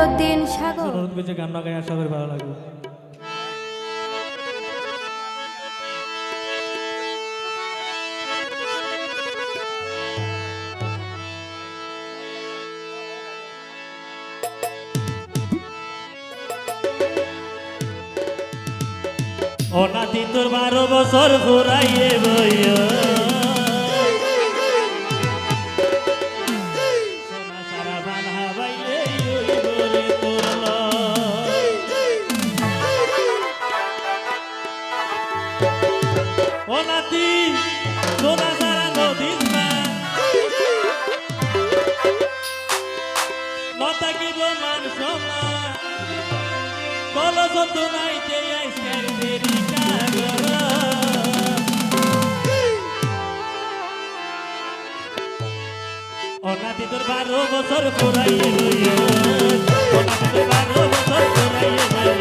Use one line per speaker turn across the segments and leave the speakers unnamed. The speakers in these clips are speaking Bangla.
জহিরুদ্দিন সাগর।
যে গান না গাই আশা করি ভালো লাগবে। ও তোর বারো বছর ঘুরাইয়ে বইয়। অনাথি তোর বারো বছর পুরাইয়ে লইয়া অনাথি তোর বারো বছর পুরাইয়ে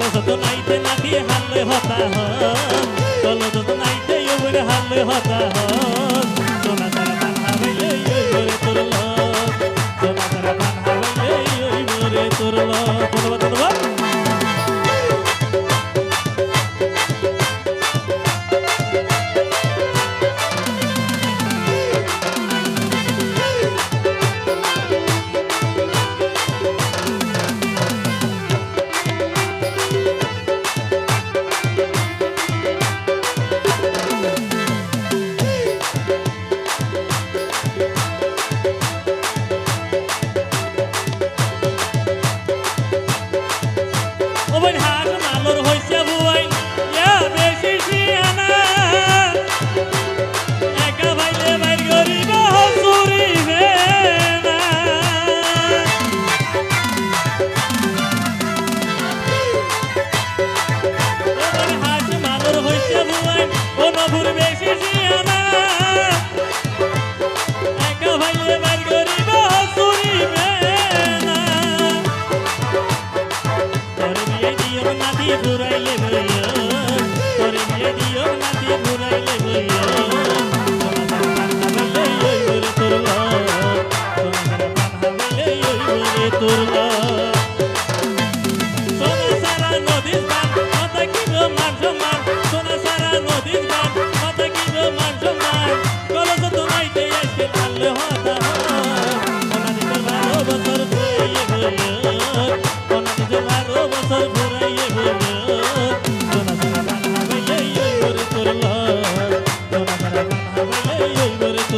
চলো যত নাইতে নাকি হারলে হতা হন। চলো যত নাইতে হারলে হতা হন। ঘুরাইলে ভাইয়া করে মেয়ে দিও নাতি ঘুরাইলে ভাইয়া।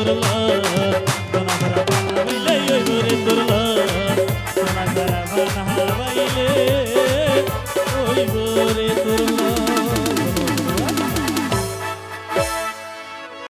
Thank you.